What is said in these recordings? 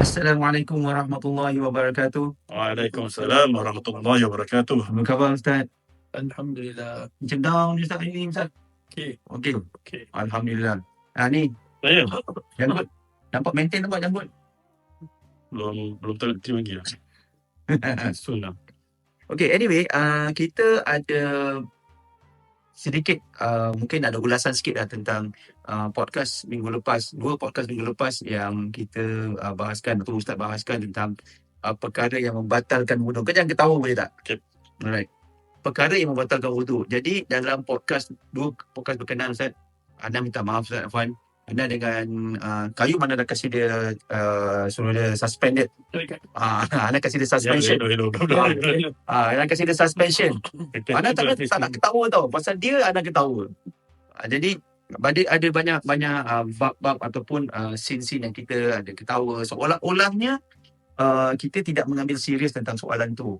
Assalamualaikum warahmatullahi wabarakatuh. Waalaikumsalam warahmatullahi wabarakatuh. Apa khabar Ustaz? Alhamdulillah. Macam down ni Ustaz hari ni Ustaz? Okey. Okey. Okey. Alhamdulillah. Ah ni, Saya janggut. Nampak maintain nampak janggut. belum belum terhenti lagi lah. Soon lah. Okey, anyway, uh, kita ada sedikit uh, mungkin ada ulasan sikit lah tentang uh, podcast minggu lepas, dua podcast minggu lepas yang kita uh, bahaskan atau Ustaz bahaskan tentang uh, perkara yang membatalkan wudu. Kau jangan ketawa boleh tak? Okey. Alright. Perkara yang membatalkan wudu. Jadi dalam podcast, dua podcast berkenaan Ustaz, anda minta maaf Ustaz Afwan. Anda dengan uh, kayu mana dah kasih dia uh, suruh dia suspended. Ah, anda kasih dia Ya, suspension. hello, hello. hello. Ah, anda kasih dia suspension. Anda tak, tak nak ketawa tau. Pasal dia anda ketawa. Ah, jadi ada ada banyak banyak uh, bab-bab ataupun uh, scene-scene yang kita ada ketawa seolah-olahnya uh, kita tidak mengambil serius tentang soalan tu.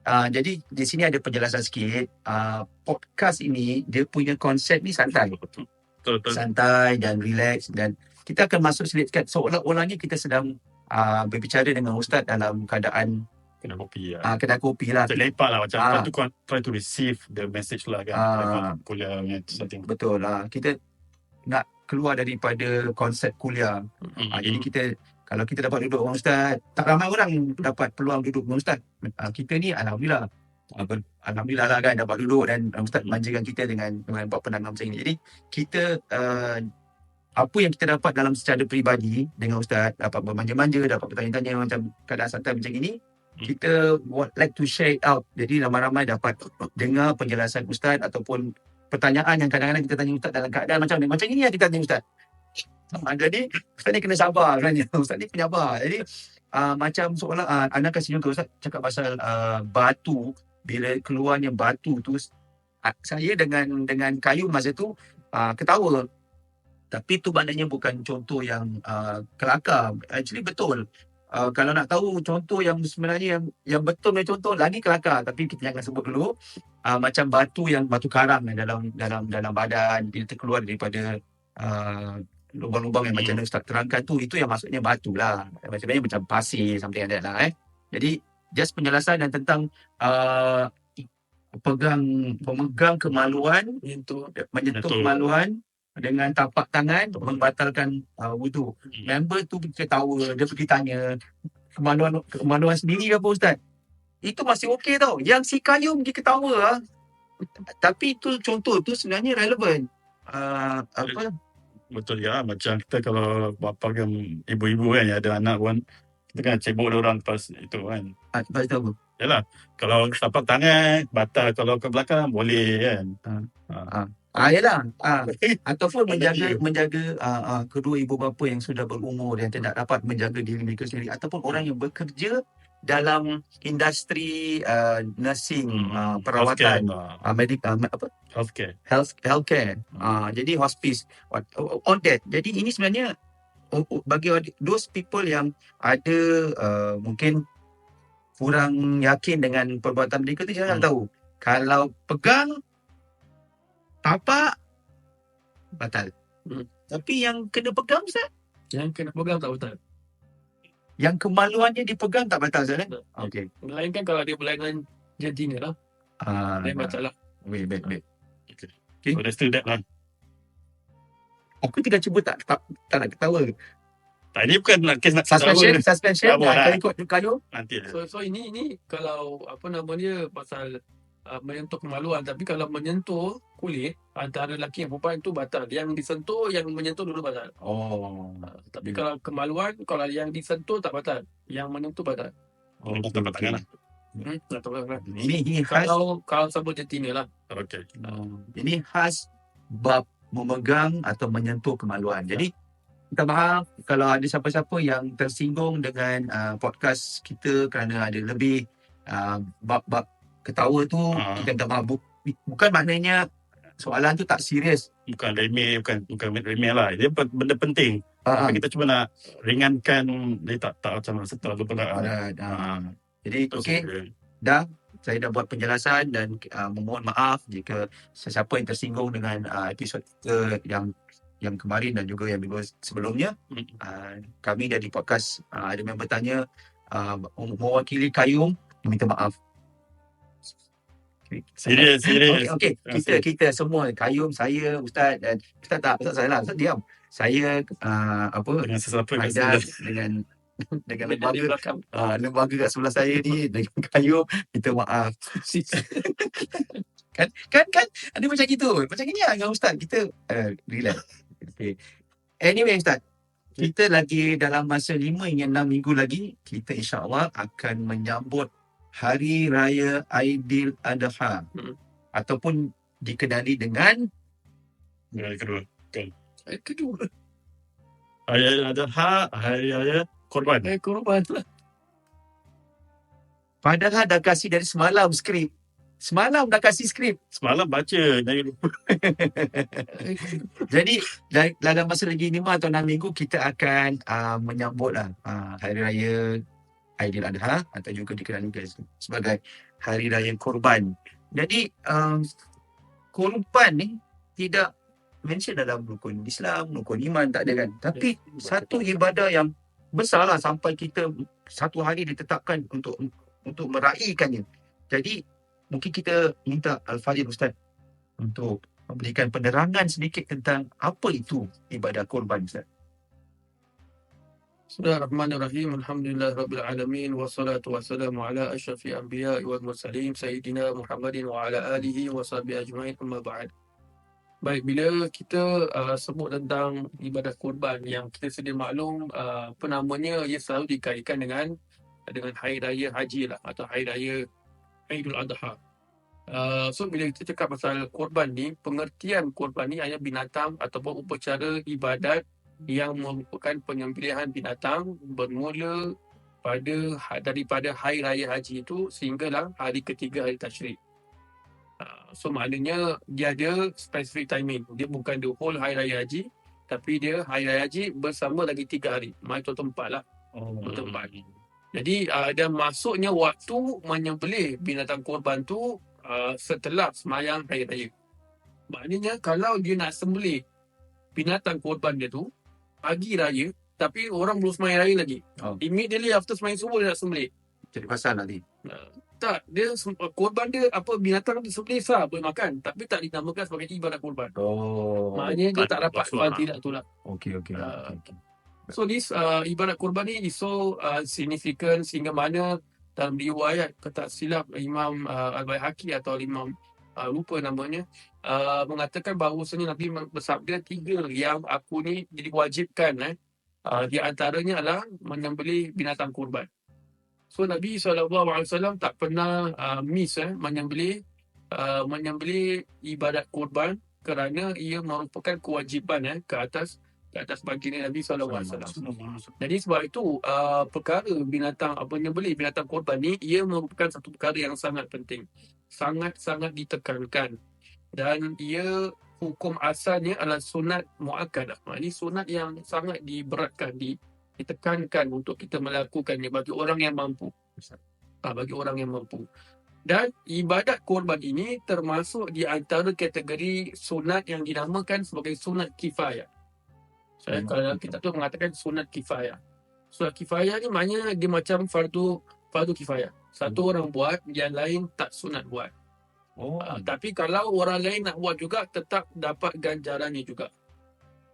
Uh, jadi di sini ada penjelasan sikit. Uh, podcast ini dia punya konsep ni santai. Betul, betul. Santai dan relax dan kita akan masuk sedikit seolah-olahnya kita sedang uh, berbicara dengan ustaz dalam keadaan Kena kopi lah. uh, kedai kopi lah. Macam lepak lah. Macam Ah. try to, try to receive the message lah kan. Ah. Lepas kuliah punya setting. Betul lah. Kita nak keluar daripada konsep kuliah. Mm-mm. Ha, jadi kita kalau kita dapat duduk dengan ustaz, tak ramai orang dapat peluang duduk dengan ustaz. Ha, kita ni alhamdulillah. Ha, alhamdulillah lah kan dapat duduk dan ustaz manjakan kita dengan dengan buat penangan macam ini. Jadi kita uh, apa yang kita dapat dalam secara peribadi dengan ustaz, dapat bermanja-manja, dapat bertanya-tanya macam keadaan santai macam ini, Hmm. kita would like to share it out. Jadi ramai-ramai dapat dengar penjelasan ustaz ataupun pertanyaan yang kadang-kadang kita tanya ustaz dalam keadaan macam ni. Macam ini yang kita tanya ustaz. Ha, jadi Ustaz ni kena sabar sebenarnya. Ustaz ni penyabar. Jadi uh, macam seolah uh, anda kasih juga Ustaz cakap pasal uh, batu bila keluarnya batu tu uh, saya dengan dengan kayu masa tu uh, ketawa. Tapi tu maknanya bukan contoh yang uh, kelakar. Actually betul. Uh, kalau nak tahu contoh yang sebenarnya yang, yang betul punya contoh lagi kelakar tapi kita jangan sebut dulu uh, macam batu yang batu karang yang dalam dalam dalam badan dia terkeluar daripada uh, lubang-lubang yang macam mana Ustaz terangkan tu itu yang maksudnya batu lah sebenarnya macam pasir something like that lah eh jadi just penjelasan dan tentang uh, pegang pemegang kemaluan Menyentuh. menyentuh Betul. kemaluan dengan tapak tangan membatalkan uh, wudu Hmm. member tu ketawa dia pergi tanya kemaluan kemaluan sendiri ke apa ustaz itu masih okey tau yang si kayu pergi ketawa ah. tapi itu contoh tu sebenarnya relevan uh, apa Betul ya. Macam kita kalau bapa kan ibu-ibu kan yang ada anak pun kita kan cebok dia orang pas itu kan. ah, lepas tu apa Yalah. Kalau tapak tangan batal. Kalau ke belakang boleh kan. ah yalah ah ataupun Ada menjaga menjaga uh, uh, kedua ibu bapa yang sudah berumur yang tidak dapat menjaga diri mereka sendiri ataupun orang yang bekerja dalam industri uh, nursing Hmm. uh, perawatan uh, medik uh, apa Healthcare. health healthcare. Uh, jadi hospice on that. Jadi ini sebenarnya bagi od- those people yang ada uh, mungkin kurang yakin dengan perbuatan mereka tu jangan Hmm. tahu. Kalau pegang tapak batal. Hmm. Tapi yang kena pegang Ustaz, Yang kena pegang tak betul. yang kemaluannya dipegang tak batal Ustaz eh? Okey. Melainkan kalau dia berlainan jantina lah. Ah, Lain masalah. Wait, wait, wait. So there's still that lah. Aku tidak cuba tak tak, tak nak ketawa. Tak, ini bukan nak kes nak Suspension, ketawa. suspension. Tak boleh. Ah, Kalau ikut kayu. Nanti lah. So, so ini ini kalau apa nama dia pasal uh, menyentuh kemaluan tapi kalau menyentuh kulit antara lelaki dan perempuan itu batal. Yang disentuh yang menyentuh dulu batal. Oh. Uh, tapi Hmm. kalau kemaluan kalau yang disentuh tak batal. Yang menyentuh batal. Oh, tapak tangan lah. Hmm, tak tahu lah. Ini ini khas Kalau kalau sebut jantina lah. Okay. uh, ini khas bab memegang atau menyentuh kemaluan. Jadi minta maaf kalau ada siapa-siapa yang tersinggung dengan uh, podcast kita kerana ada lebih uh, bab-bab ketawa tu Ah. kita minta maaf Bu- bukan maknanya soalan tu tak serius. Bukan remeh, bukan bukan remeh lah. Dia benda penting. Uh, Tapi kita cuba nak ringankan dia tak tak macam rasa terlalu berat. lah. uh, uh, jadi okey dah saya dah buat penjelasan dan uh, memohon maaf jika sesiapa yang tersinggung dengan uh, episod kita yang yang kemarin dan juga yang minggu sebelumnya. Hmm. Uh, kami dari podcast uh, ada member tanya uh, mewakili Kayum minta maaf. Serius, serius. Okey, okay. kita kita semua Kayum, saya, Ustaz dan Ustaz tak, Ustaz salah, Ustaz diam. Saya uh, apa Dengan sesiapa biasa. Dengan Di lembaga belakang. uh, lembaga kat sebelah saya ni dengan Kayum minta maaf. kan kan kan ada macam gitu. Macam gini lah dengan Ustaz kita uh, relax. Okay. Anyway Ustaz, kita lagi dalam masa 5 hingga 6 minggu lagi kita insya-Allah akan menyambut Hari Raya Aidil Adha Hmm. ataupun dikenali dengan Yang kedua. Eh, kedua. Hari Raya Adha, Hari Raya Korban. Eh, korban lah. padahal dah kasih dari semalam skrip. Semalam dah kasih skrip. Semalam baca. Eh, Jadi da- dalam masa lagi 5 atau 6 minggu kita akan uh, menyambut lah uh, Hari Raya Aidil Adha atau juga dikenali guys sebagai Hari Raya Korban. Jadi um, korban ni tidak mention dalam rukun Islam, rukun iman tak ada kan. Tapi satu ibadah yang besar lah sampai kita satu hari ditetapkan untuk untuk meraihkannya. Jadi mungkin kita minta Al-Fadhil Ustaz untuk memberikan penerangan sedikit tentang apa itu ibadah korban Ustaz. Bismillahirrahmanirrahim. Alhamdulillah Rabbil Alamin. Wassalatu wassalamu ala asyafi anbiya wal mursalin. Sayyidina Muhammadin wa ala alihi wa sahbihi ajma'in. Amma ba'd. Baik, bila kita uh, sebut tentang ibadah kurban yang kita sedia maklum, uh, apa namanya, ia selalu dikaitkan dengan dengan Hari Raya Haji lah atau Hari Raya Aidul Adha. Uh, so bila kita cakap pasal korban ni, pengertian korban ni hanya binatang ataupun upacara ibadat yang merupakan penyembelihan binatang bermula pada ha- daripada hari raya haji itu sehinggalah hari ketiga hari tasyrik. Uh, so maknanya dia ada specific timing. Dia bukan the whole hari raya haji tapi dia hari raya haji bersama lagi tiga hari. Mai total empat lah. Oh. Betul, Pak. Jadi uh, dan masuknya waktu menyembelih binatang korban tu uh, setelah semayang hari raya. Maknanya kalau dia nak sembelih binatang korban dia tu pagi raya tapi orang belum semayang raya lagi. Oh. Immediately after semayang subuh dia nak sembelih. Jadi pasal nanti. Tak, dia sem- korban dia apa binatang dia sembelih sah boleh makan tapi tak dinamakan sebagai ibadat korban. Oh. Maknanya dia tak dapat masuk lah. tu lah. Okey okey. Ah. okey, okey. So this uh, ibadat korban ni is so uh, significant sehingga mana dalam riwayat kata silap Imam uh, Al-Baihaqi atau Imam uh, lupa namanya uh, mengatakan bahawasanya Nabi bersabda tiga yang aku ni diwajibkan eh uh, di antaranya adalah menyembelih binatang korban. So Nabi SAW tak pernah uh, miss eh menyembelih uh, menyembelih ibadat korban kerana ia merupakan kewajipan eh ke atas ke atas baginda Nabi SAW. Jadi sebab itu uh, perkara binatang apa menyembelih binatang korban ni ia merupakan satu perkara yang sangat penting. Sangat-sangat ditekankan. Dan ia hukum asalnya adalah sunat muakkadah. Ini sunat yang sangat diberatkan, di, ditekankan untuk kita melakukannya bagi orang yang mampu. Ah, bagi orang yang mampu. Dan ibadat korban ini termasuk di antara kategori sunat yang dinamakan sebagai sunat kifayah. Saya Hmm. kalau kita tu mengatakan sunat kifayah. Sunat kifayah ni maknanya dia macam fardu fardu kifayah. Satu orang buat, yang lain tak sunat buat. Oh. Uh, tapi kalau orang lain nak buat juga tetap dapat ganjarannya juga.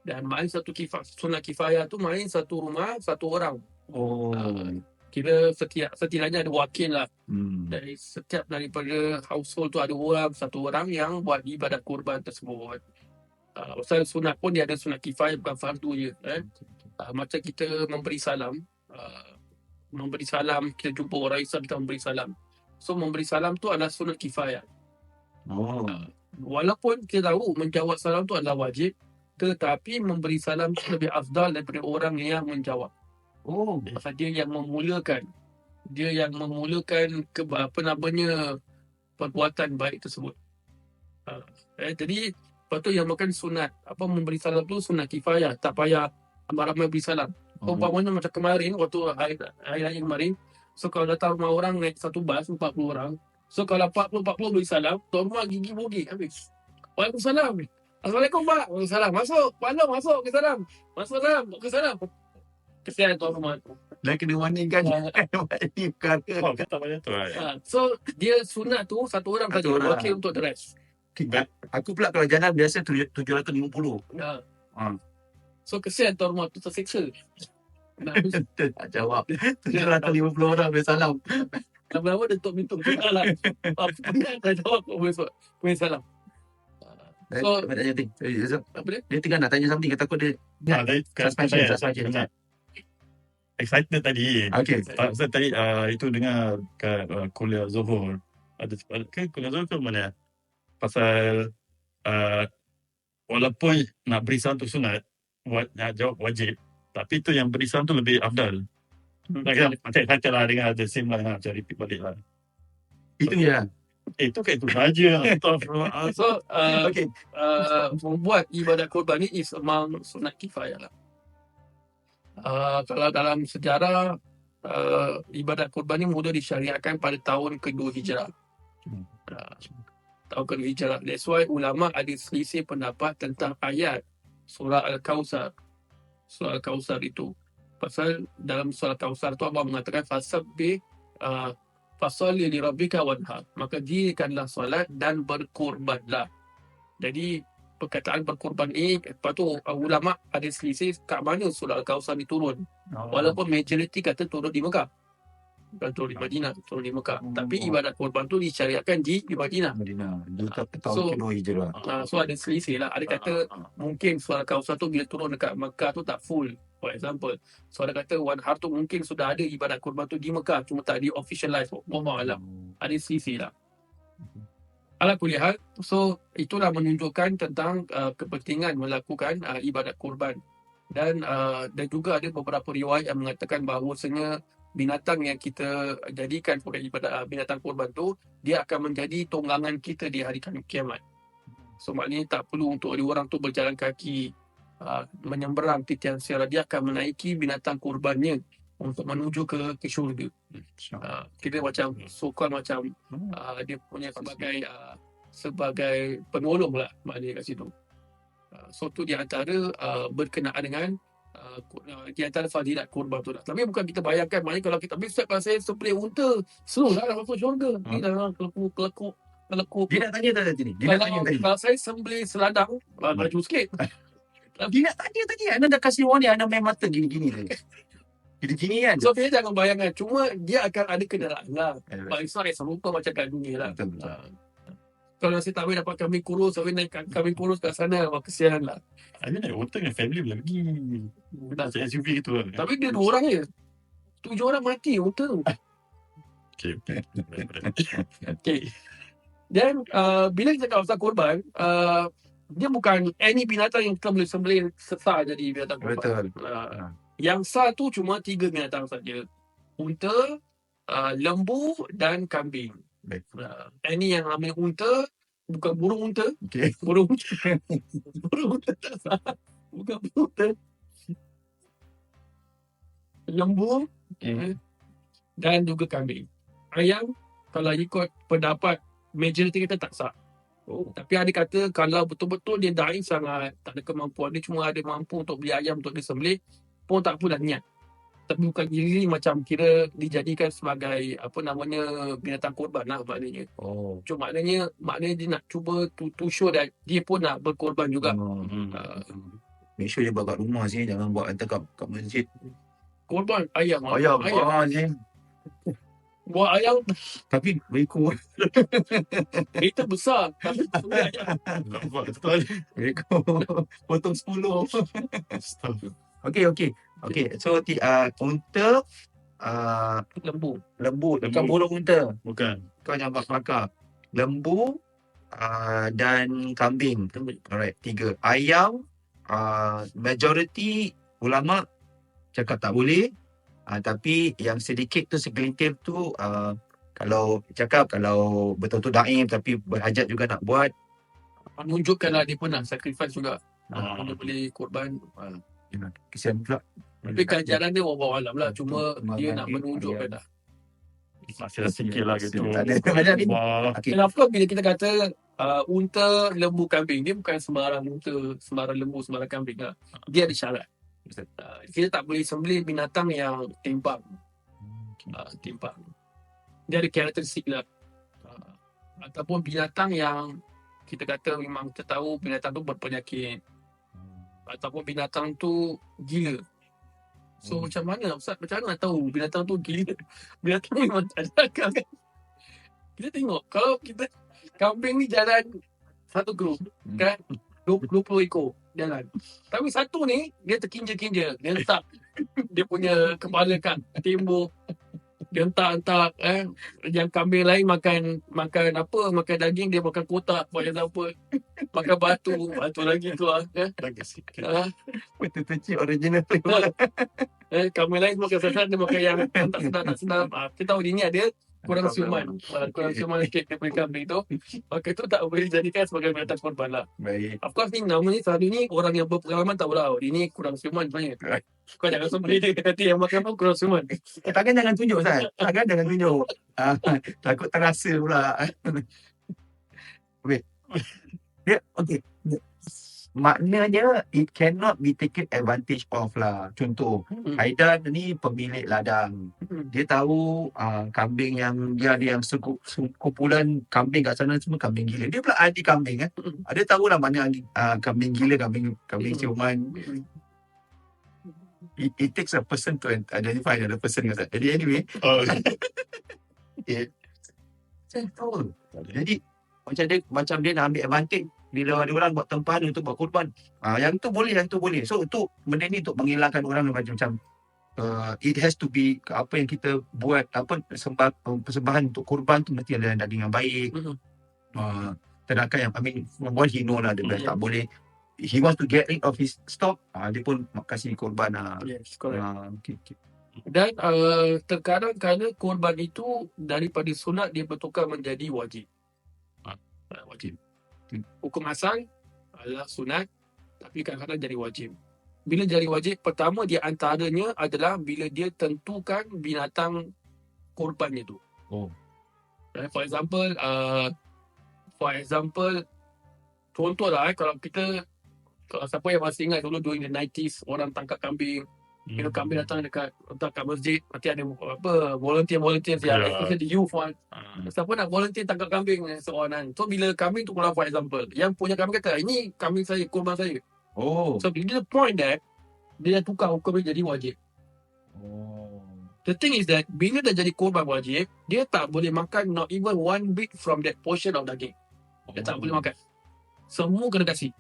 Dan main satu kifah, sunat kifayah tu main satu rumah satu orang. Oh. Ah. Kira setiap setidaknya ada wakil lah. Hmm. Dari setiap daripada household tu ada orang satu orang yang buat ibadat kurban tersebut. Uh, pasal sunat pun dia ada sunat kifayah bukan fardu je. Eh? Uh, macam kita memberi salam. Uh, memberi salam, kita jumpa orang Islam kita memberi salam. So memberi salam tu adalah sunat kifayah. Oh. Walaupun kita tahu menjawab salam tu adalah wajib, tetapi memberi salam tu lebih afdal daripada orang yang menjawab. Oh. Pasal dia yang memulakan. Dia yang memulakan ke apa namanya perbuatan baik tersebut. Uh, eh, jadi lepas tu yang makan sunat. Apa memberi salam tu sunat kifayah. Tak payah ramai-ramai beri salam. Oh. Umpamanya macam kemarin waktu hari hari raya kemarin. So kalau datang rumah orang naik satu bas 40 orang. So kalau 40-40 beri salam, tuan rumah gigi bogi habis. Waalaikumsalam. Assalamualaikum Pak. Waalaikumsalam. Masuk. Pak masuk. Ke salam. Masuk salam. Ke salam. Kesian tuan rumah tu. Dah kena warning kan. Ini bukan. Oh, kata macam tu. Ha, so dia sunat tu satu orang saja. Okey untuk the rest. Aku pula kalau jalan biasa tujuh- 750. Ha. Ha. So kesian tuan rumah tu tersiksa. Tak jawab. 750 orang boleh salam. lama-lama dia tok minta pernah lah. Apa dah jawab kau boleh so, boleh salam. Eh, So- tanya. Eh, Zul, Apa dia? Dia tengah nak tanya something. Dia takut dia. Ha, tadi, Suspension, saya- suspension. Excited tadi. Okay. Saya tadi uh, itu dengar kat uh, kuliah Zohor. Ada kan kuliah Zohor tu mana? Pasal uh, walaupun nak beri salam tu sunat, buat nak jawab wajib. Tapi tu yang beri salam tu lebih afdal. Macam macam kata lah dengar the same lah macam repeat balik lah. Itu ya. Eh tu kat itu saja. Astagfirullah. So uh, Okay. uh, membuat ibadat korban ni is among sunat kifayah lah. Uh, kalau dalam sejarah uh, ibadat korban ni mula disyariatkan pada tahun kedua hijrah. Hmm. Uh, tahun kedua hijrah. That's why ulama ada selisih pendapat tentang ayat surah Al-Kausar. Surah Al-Kausar itu. Pasal dalam surah Al-Kausar tu Allah mengatakan fasabbi uh, fasalli li rabbika wanhar. Maka dirikanlah solat dan berkorbanlah. Jadi perkataan berkorban ni lepas tu uh, ulama ada selisih kat mana surah Al-Kausar ni turun. Walaupun majoriti kata turun di Mekah. Bukan turun di Madinah, turun di Mekah. Oh. Tapi ibadat korban tu disyariatkan di, di Madinah. Madinah. Dia tak tahun So- kedua hijrah. Uh, so ada selisih lah. Ada kata mungkin surah Al-Kausar tu bila turun dekat Mekah tu tak full. For example. So ada kata Wan Har tu mungkin sudah ada ibadat korban tu di Mekah. Cuma tak di officialize. Wallah alam. Ada selisih lah. Ala kulihat, so itulah menunjukkan tentang uh, kepentingan melakukan uh, ibadat korban. Dan uh, dan juga ada beberapa riwayat yang mengatakan bahawasanya binatang yang kita jadikan sebagai ibadat uh, binatang korban tu dia akan menjadi tonggangan kita di hari kiamat. So maknanya tak perlu untuk ada orang tu berjalan kaki uh, menyeberang titian siara dia akan menaiki binatang korbannya untuk menuju ke ke syurga. Uh, kita macam so-called macam uh, dia punya sebagai uh, sebagai penolong lah maknanya kat situ. Uh, so tu di antara uh, berkenaan dengan uh, di antara fadilat kurban tu lah. Tapi bukan kita bayangkan maknanya kalau kita bisa kalau saya sembelih unta slow lah nak masuk syurga. Hmm. Ni dah kelekuk kelekuk kelekuk. Dia nak tanya tak tadi ni? Dia nak tanya tadi. kalau saya sembelih seladang uh, laju sikit. Dia nak tanya tadi. Anda dah kasih warning. Anda main mata gini-gini tadi. Gini-gini kan? So saya jangan bayangkan cuma dia akan ada kenderaan lah. But it's not as serupa macam kat dunia lah. Betul, betul. Uh, kalau saya tak boleh dapat kambing kurus, saya naik kambing kurus kat sana, wah kesian lah. Ada naik motor dengan family boleh pergi. Macam SUV gitu lah. Tapi dia dua orang je. Tujuh orang mati unta tu. Okay. Okay. Dan uh, bila kita cakap pasal korban, uh, dia bukan any binatang yang kita boleh sembelih sesar jadi binatang korban. Betul. Uh, yang sah tu cuma tiga binatang saja. Unta, uh, lembu dan kambing. Baik. Uh, any yang namanya unta, bukan burung unta. Okay. Burung unta. burung unta tak. Bukan burung unta. Lembu Okay. dan juga kambing. Ayam, kalau ikut pendapat majoriti kita tak sah. Oh. Tapi ada kata kalau betul-betul dia daif sangat, tak ada kemampuan, dia cuma ada mampu untuk beli ayam untuk disembelih, pun tak apalah niat. Tapi bukan diri macam kira dijadikan sebagai apa namanya binatang korban lah maknanya. Oh. Cuma maknanya maknanya dia nak cuba to, to show that dia pun nak berkorban juga. Hmm. Hmm. Uh, Make sure dia buat kat rumah sini. Jangan buat hantar kat, kat masjid. korban ayam. Ayam. ayam. Ah, ni. Buat ayam Tapi berikut. itu besar. Tapi ayam. Berikut. Potong 10. Astaga. Okay, okay. Okay, so ti, uh, unta, uh, lembu. lembu, bukan burung unta. Bukan. Kau jangan buat kelakar. Lembu uh, dan kambing. Alright, tiga. Ayam, uh, majority ulama cakap tak boleh. Uh, tapi yang sedikit tu segelintir tu uh, kalau cakap kalau betul-betul daim tapi berhajat juga nak buat Menunjukkanlah dia pernah sacrifice juga. Ah. Dia boleh korban. Kesian pula. Tapi kajaran dia wallahu alam lah. Cuma dia nak menunjukkan lah. Masih ada sikit lah gitu. Tak ada banyak ni. Course bila kita kata uh, unta, lembu, kambing, dia bukan sembarang unta, sembarang lembu, sembarang kambing lah. Dia ada syarat. Uh, kita tak boleh sembelih binatang yang timpang. Uh, timpang. Dia ada karakteristik lah. Uh, ataupun binatang yang kita kata memang kita tahu binatang tu berpenyakit. Ataupun binatang tu gila. So Hmm. macam mana Ustaz? Macam mana nak tahu binatang tu gila? Binatang memang tak ada akal kan? Kita tengok kalau kita kambing ni jalan satu grup Hmm. kan 20, 20 ekor jalan. Tapi satu ni dia terkinja-kinja. Dia letak dia punya kepala kat tembok. Dia hentak-hentak eh. Yang kambing lain makan makan apa? Makan daging dia makan kotak for example. Makan batu, batu lagi tu ah. Eh. Sikit. Ah, original. eh, kambing lain makan sedap dia makan yang tak sedap tak sedap. Ah, kita tahu dia ni ada kurang siuman. Ah, kurang siuman sikit dia punya kambing tu. Maka itu tak boleh dijadikan sebagai binatang korban lah. Baik. Of course ni nama ni selalu ni orang yang berpengalaman tahu lah. Dia ni kurang siuman sebenarnya. Kau jangan sembelih dia nanti yang makan apa kurang siuman. Eh, tangan jangan tunjuk Ustaz. Tangan jangan tunjuk. Ah, takut terasa pula. Okey. Dia okey. Maknanya it cannot be taken advantage of lah. Contoh, Hmm. Aidan ni pemilik ladang. Hmm. Dia tahu uh, kambing yang dia ada yang seku- sekumpulan kambing kat sana semua kambing gila. Dia pula ahli kambing eh. Hmm. Dia tahu lah mana uh, kambing gila, kambing kambing Hmm. ciuman. Hmm. It, it takes a person to identify another person. Ustaz. Jadi anyway, Oh, saya tahu. Jadi macam dia macam dia nak ambil advantage bila ada orang buat tempahan untuk buat korban. Ah yang tu boleh, yang tu boleh. So itu benda ni untuk menghilangkan orang macam macam uh, it has to be apa yang kita buat apa sembah, persembahan untuk korban tu mesti ada daging yang baik. Hmm. Uh, sedangkan yang I mean from what he know lah dia Hmm. tak boleh he wants to get rid of his stock uh, dia pun kasih korban lah. Yes, correct. Uh, okay, okay. Dan uh, terkadang kerana korban itu daripada sunat dia bertukar menjadi wajib. Ah. Uh, wajib. Hukum asal adalah sunat tapi kadang-kadang jadi wajib. Bila jadi wajib, pertama dia antaranya adalah bila dia tentukan binatang korbannya tu. Oh. Right? For example, uh, for example, contoh lah eh, kalau kita kalau siapa yang masih ingat dulu during the 90s orang tangkap kambing You know, kambing datang dekat letak kat masjid, nanti ada apa volunteer-volunteer yang Ya. especially the youth one. Ah, Siapa nak volunteer tangkap kambing eh, seorang kan. So bila kambing tu keluar for example, yang punya kambing kata, ini kambing saya, korban saya. Oh. So bila the point that, dia dah tukar hukum dia jadi wajib. Oh. The thing is that, bila dah jadi korban wajib, dia tak boleh makan not even one bit from that portion of daging. Dia tak boleh makan. Semua kena kasih.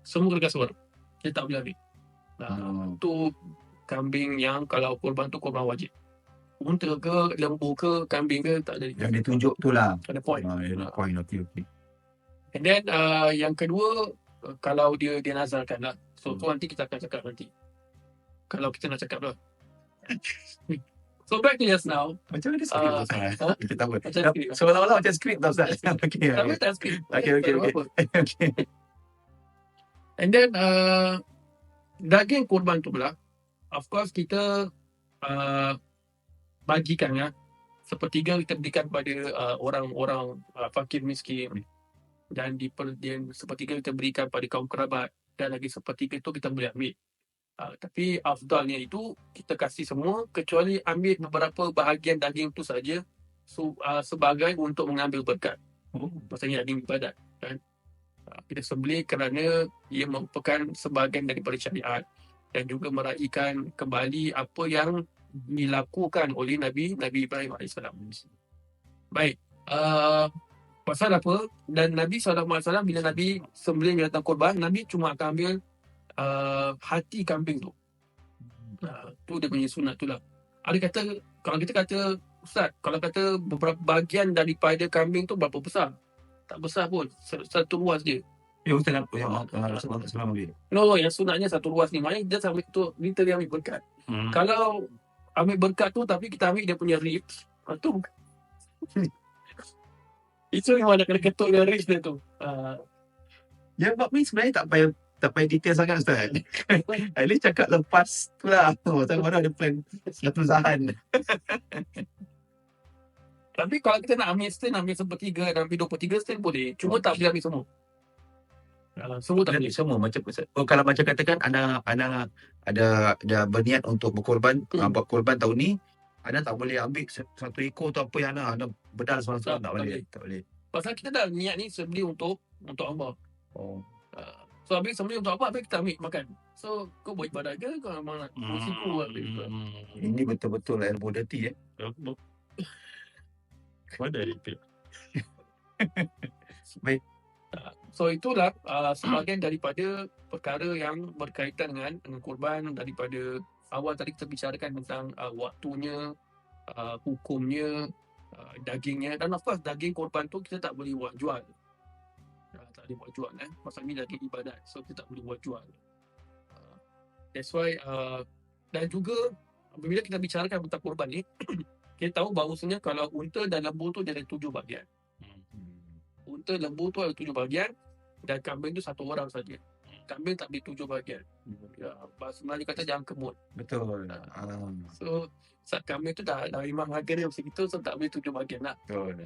Semua kena kasih orang. Dia tak boleh ambil. Nah, Hmm. tu kambing yang kalau korban tu korban wajib. Unta ke, lembu ke, kambing ke, tak ada. Yang ditunjuk tu lah. Ada point. Ah, ya, point. Okay, okay. And then uh, yang kedua, uh, kalau dia dia nazarkan lah. So Hmm. tu nanti kita akan cakap nanti. Kalau kita nak cakap lah. so back to just now. Macam mana skrip Ah, uh, Ustaz? huh? Kita tahu. Macam skrip. Seolah-olah macam skrip tau Ustaz. okay, Tapi okay. tak skrip. Okay, okay, ada okay. okay. And then uh, daging korban tu pula, of course kita uh, bagikan ya. Sepertiga kita berikan kepada uh, orang-orang uh, fakir miskin dan di dan sepertiga kita berikan pada kaum kerabat dan lagi sepertiga itu kita boleh ambil. Uh, tapi afdalnya itu kita kasih semua kecuali ambil beberapa bahagian daging tu saja so, uh, sebagai untuk mengambil berkat. Oh. Maksudnya daging ibadat kan. Uh, kita sembelih kerana ia merupakan sebahagian daripada syariat dan juga meraihkan kembali apa yang dilakukan oleh Nabi Nabi Ibrahim AS. Baik. Uh, pasal apa? Dan Nabi SAW bila Nabi sembelih binatang korban, Nabi cuma akan ambil uh, hati kambing tu. Uh, tu dia punya sunat tu lah. Ada kata, kalau kita kata, Ustaz, kalau kata beberapa bahagian daripada kambing tu berapa besar? Tak besar pun. Satu ruas dia. Ya Ustaz nak yang Rasulullah SAW ambil. No, yang sunatnya satu ruas ni. Maknanya dia sambil tu, literally ambil berkat. hmm. Kalau ambil berkat tu tapi kita ambil dia punya ribs, ah, tu itu memang nak kena ketuk dengan ribs dia tu. Uh, Ya bab ni sebenarnya tak payah tak payah detail sangat Ustaz. At least cakap lepas tu lah. Oh, Ustaz mana ada plan satu zahan. Tapi kalau kita nak ambil stand, ambil sepertiga, ambil dua per tiga stand boleh. Cuma tak boleh ambil semua. Ah, semua tak boleh. semua macam oh, kalau macam katakan anda anda ada ada berniat untuk berkorban Hmm. hmm. buat korban tahun ni anda tak boleh ambil satu ekor tu apa yang anda anda bedal semua Tak, tak, tak boleh boleh. tak boleh Pasal kita dah niat ni sembeli untuk untuk Allah. oh Ah, so habis sembeli untuk apa? Habis kita ambil makan. So kau buat ibadat ke? Kau memang nak Hmm. siku ambil ke? ini betul-betul elbow dirty eh Mana itu? So itulah uh, sebahagian daripada perkara yang berkaitan dengan, dengan korban daripada awal tadi kita bicarakan tentang uh, waktunya, uh, hukumnya, uh, dagingnya dan of course daging korban tu kita tak boleh buat jual. Uh, tak boleh buat jual eh. Pasal ni daging ibadat. So kita tak boleh buat jual. Uh, that's why uh, dan juga bila kita bicarakan tentang korban ni kita tahu bahawasanya kalau unta dan lembu tu dia ada tujuh bahagian. Unta lembu tu ada tujuh bahagian dan kambing tu satu orang saja. Kambing tak boleh tujuh bahagian. Ya, bahasa Melayu kata jangan kemut. betul ah, So, saat kambing tu dah, dah memang harga dia macam itu, so tak boleh tujuh bahagian lah. betul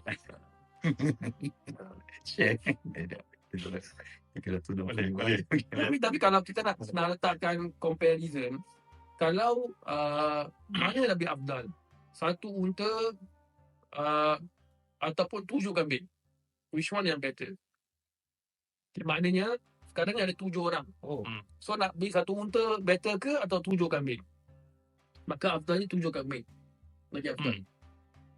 share kita Boleh, boleh. Tapi, tapi kalau kita nak, nak letakkan comparison, kalau uh, mana lebih afdal? Satu unta uh, ataupun tujuh kambing? Which one yang better? Okay, maknanya, sekarang ni ada tujuh orang. oh So nak beli satu unta better ke atau tujuh kambing? Maka afdalnya tujuh kambing. Lagi afdal. Hmm.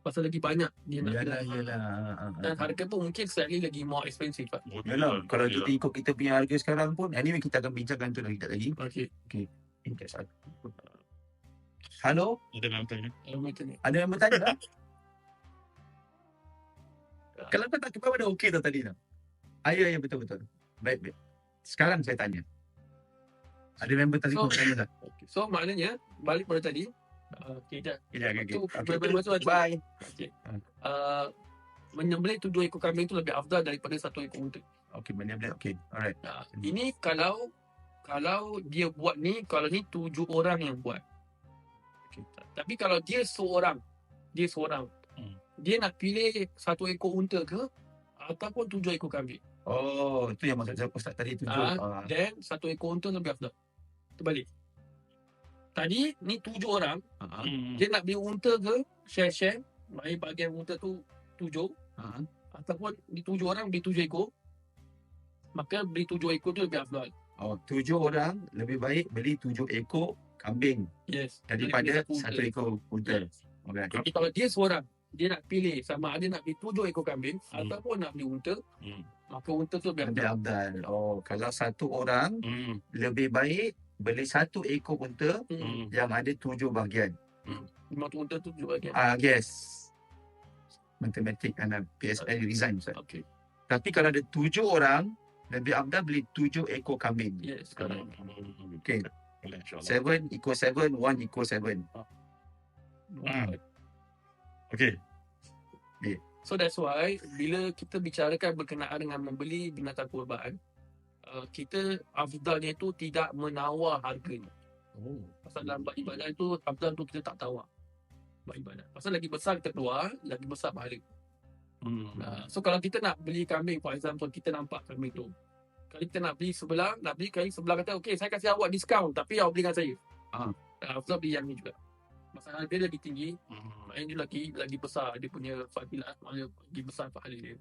Pasal lagi banyak dia nak yalah beli. yalah ah, ah, Dan ah. harga pun mungkin slightly lagi more expensive lah. Yalah, kalau kita ikut kita punya harga sekarang pun anyway kita akan bincangkan tu lagi tak lagi Okay. Ingat satu. Halo, Ada nak tanya? Kalau macam ni. ada yang bertanya tak? Kalau kau tak kepala dah okey tau tadi tu. Ah, ya, ya, betul, betul. Baik, baik. Sekarang saya tanya. Ada member tadi So- tanya tak? Okay. So maknanya balik pada tadi. Uh, okay, dah. Ya, okay, okay. Tu, okay. balik pada Bye. Okay. Uh, menyembelih tujuh ekor kambing tu lebih afdal daripada satu ekor unta. Okay, benda benda. Okay, alright. Hmm. ini kalau kalau dia buat ni, kalau ni tujuh orang yang buat. Okay. Tapi kalau dia seorang, dia seorang, Hmm. dia nak pilih satu ekor unta ke ataupun tujuh ekor kambing. Oh, itu yang maksud saya Ustaz tadi tu. Ah, Ah, Then satu ekor unta lebih afdal. Terbalik. Tadi ni tujuh orang, ah, Hmm. dia nak beli unta ke share-share, bagi bahagian unta tu tujuh ah. ataupun di tujuh orang beli tujuh ekor. Maka beli tujuh ekor tu lebih afdal. Oh, tujuh orang lebih baik beli tujuh ekor kambing Yes. daripada satu ekor unta. Yes. Okay. Tapi kalau dia seorang, dia nak pilih sama ada nak beli tujuh ekor kambing Hmm. ataupun nak beli unta, Hmm. maka unta tu lebih afdal. abdal. Oh, kalau satu orang Hmm. lebih baik beli satu ekor unta Hmm. Hmm. yang ada tujuh bahagian. Memang tu unta tu juga kan. Ah, yes. Matematik anak PSL resign Ustaz. Okay. Tapi kalau ada tujuh orang, lebih abdal beli tujuh ekor kambing. Yes. Hmm. Okay. Seven equal seven, one equal seven. Hmm. Okay. So that's why bila kita bicarakan berkenaan dengan membeli binatang kurban, uh, kita afdalnya itu tidak menawar harganya. Oh. Pasal dalam bab ibadat itu afdal tu kita tak tawar. Bab ibadat. Pasal lagi besar kita keluar, lagi besar pahala. Hmm. Uh, so kalau kita nak beli kambing for example, kita nampak kambing tu. Kalau kita nak beli sebelah, nak beli kali sebelah kata, okay saya kasih awak diskaun tapi awak beli dengan saya. Ah. Uh, afdal beli yang ni juga. Pasal harga dia lagi tinggi, Hmm. maknanya dia lagi lagi besar dia punya fadilah, maknanya lagi besar pahala dia.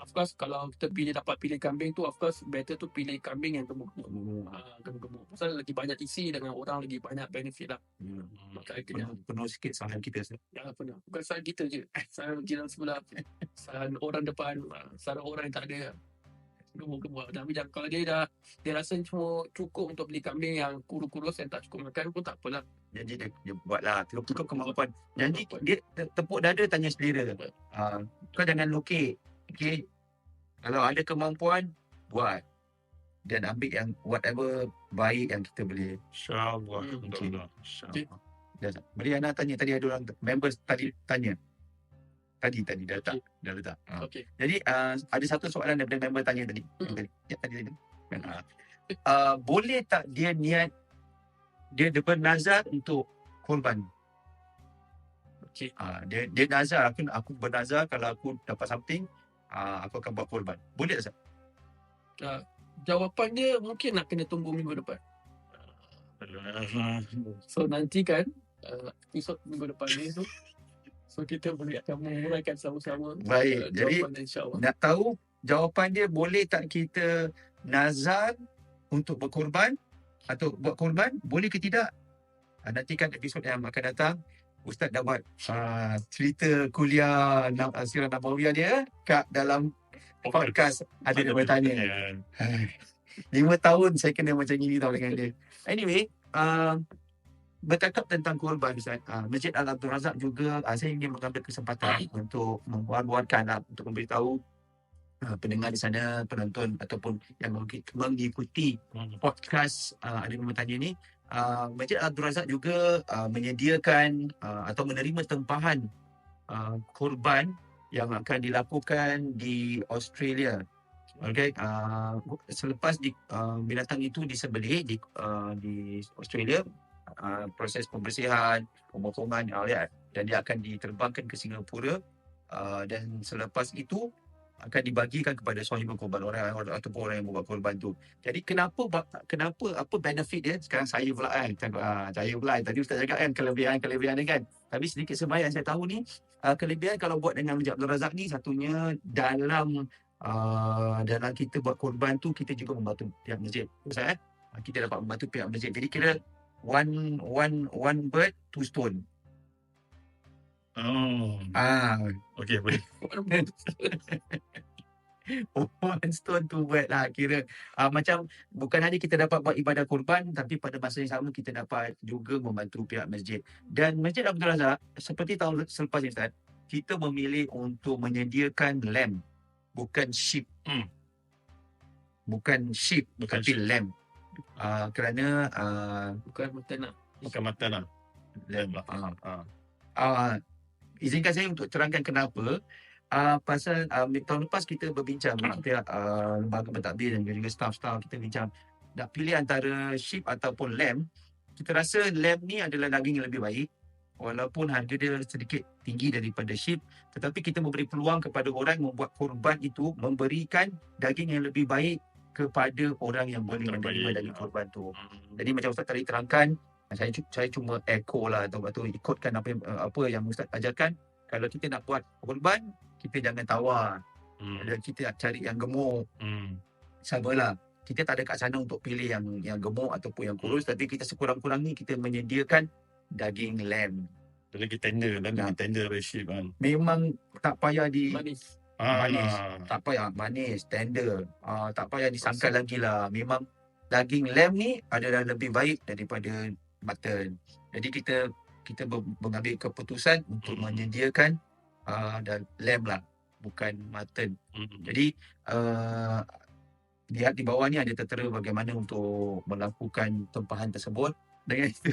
Of course kalau kita pilih dapat pilih kambing tu of course better tu pilih kambing yang gemuk-gemuk. Oh. Ah, gemuk-gemuk. Pasal lagi banyak isi dengan orang lagi banyak benefit lah. Ya. Maka harganya Penuh, penuh sikit salam kita. Jangan pernah. Bukan salah kita je. Salah jiran sebelah. Salah orang depan. Salah orang yang tak ada. Gemuk-gemuk. Tapi jangan, kalau dia dah dia rasa cuma cukup untuk beli kambing yang kurus-kurus yang tak cukup makan pun tak apalah. Jadi dia, dia buatlah cukup cukup kemampuan. Jadi dia te- tepuk dada tanya selera. Ah, kau jangan lokek. Okay. Kalau ada kemampuan buat dan ambil yang whatever baik yang kita boleh. InsyaAllah. Hmm. Okay. InsyaAllah. Dah, Beri anak tanya tadi ada orang members tadi tanya. Tadi tadi dah letak, dah letak. Ah. Okey. Jadi uh, ada satu soalan daripada member tanya tadi. Hmm. Tadi. Ya tadi tadi. Kan. Uh, boleh tak dia niat dia dia bernazar untuk korban? Okey. Ah, dia dia nazar aku aku bernazar kalau aku dapat something ah, aku akan buat korban. Boleh tak? Ustaz? Jawapan dia mungkin nak kena tunggu minggu depan. Uh, So nantikan uh, episod minggu depan ni tu. So kita boleh akan menguraikan sama-sama Baik, uh, jadi nak tahu jawapan dia boleh tak kita nazar untuk berkorban? Atau buat korban boleh ke tidak? Ah, nantikan episod yang akan datang. Ustaz dapat uh, cerita kuliah uh, Sirah Nabawiyah dia kat dalam podcast. ada dia bertanya. Lima tahun saya kena macam ni tau dengan dia. Anyway, uh, bercakap tentang korban Ustaz. Uh, Masjid Al-Abdul Razak juga uh, saya ingin mengambil kesempatan untuk membuat-buatkan uh, untuk memberitahu uh, pendengar di sana, penonton ataupun yang mengikuti, mengikuti podcast uh, ada yang bertanya ni uh, Masjid Abdul Razak juga uh, menyediakan uh, atau menerima tempahan uh, korban yang akan dilakukan di Australia. Okay, uh, selepas di, uh, binatang itu disembelih di uh, di Australia, uh, proses pembersihan, pemotongan uh, ya, dan dia akan diterbangkan ke Singapura uh, dan selepas itu akan dibagikan kepada sahibul korban orang, ataupun orang yang membuat korban tu. Jadi kenapa kenapa apa benefit dia sekarang saya pula kan ah, saya pula tadi ustaz cakap kan kelebihan-kelebihan dia kan. Tapi sedikit sebanyak yang saya tahu ni kelebihan kalau buat dengan Masjid Abdul Razak ni satunya dalam uh, dalam kita buat korban tu kita juga membantu pihak masjid. Ustaz eh? Ah, Kita dapat membantu pihak masjid. Jadi kira one one one bird two stone. Oh, Ah, okey boleh. one stone two bird lah kira uh, macam bukan hanya kita dapat buat ibadah kurban tapi pada masa yang sama kita dapat juga membantu pihak masjid dan Masjid Abdul Razak seperti tahun selepas ni Ustaz kita memilih untuk menyediakan lamb bukan sheep Hmm. bukan sheep Bukan tapi sheep. lamb uh, kerana uh, Bukan betul nak. Makan mata lah. lamb Ah, uh, ah. uh, izinkan saya untuk terangkan kenapa Uh, pasal uh, tahun lepas kita berbincang dengan pihak uh, lembaga pentadbir dan juga staff-staff kita bincang nak pilih antara sheep ataupun lamb kita rasa lamb ni adalah daging yang lebih baik walaupun harga dia sedikit tinggi daripada sheep tetapi kita memberi peluang kepada orang yang membuat korban itu memberikan daging yang lebih baik kepada orang yang boleh menerima daging korban tu Hmm. jadi macam Ustaz tadi terangkan, saya saya cuma echo lah atau atau ikutkan apa yang, uh, apa yang Ustaz ajarkan. Kalau kita nak buat korban, kita jangan tawar. Hmm. Dan kita nak cari yang gemuk. Hmm. Sabarlah. Kita tak ada kat sana untuk pilih yang yang gemuk ataupun yang kurus. Tapi kita sekurang-kurangnya kita menyediakan daging lamb. Dia lagi tender dan Ya. lagi tender dari kan. Memang tak payah di Manis. Ah, Manis. ah. tak payah manis, tender. Uh, tak payah disangkal lagi lah. Memang daging lamb ni adalah lebih baik daripada mutton. Jadi kita kita mengambil keputusan untuk Hmm. menyediakan uh, dan lamb lah, bukan mutton. Hmm. Jadi uh, lihat di bawah ni ada tertera bagaimana untuk melakukan tempahan tersebut. Dengan itu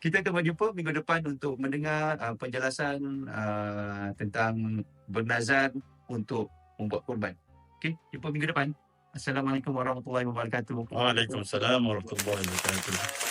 kita akan berjumpa minggu depan untuk mendengar uh, penjelasan uh, tentang bernazar untuk membuat korban. Okey, jumpa minggu depan. Assalamualaikum warahmatullahi wabarakatuh. Waalaikumsalam warahmatullahi wabarakatuh.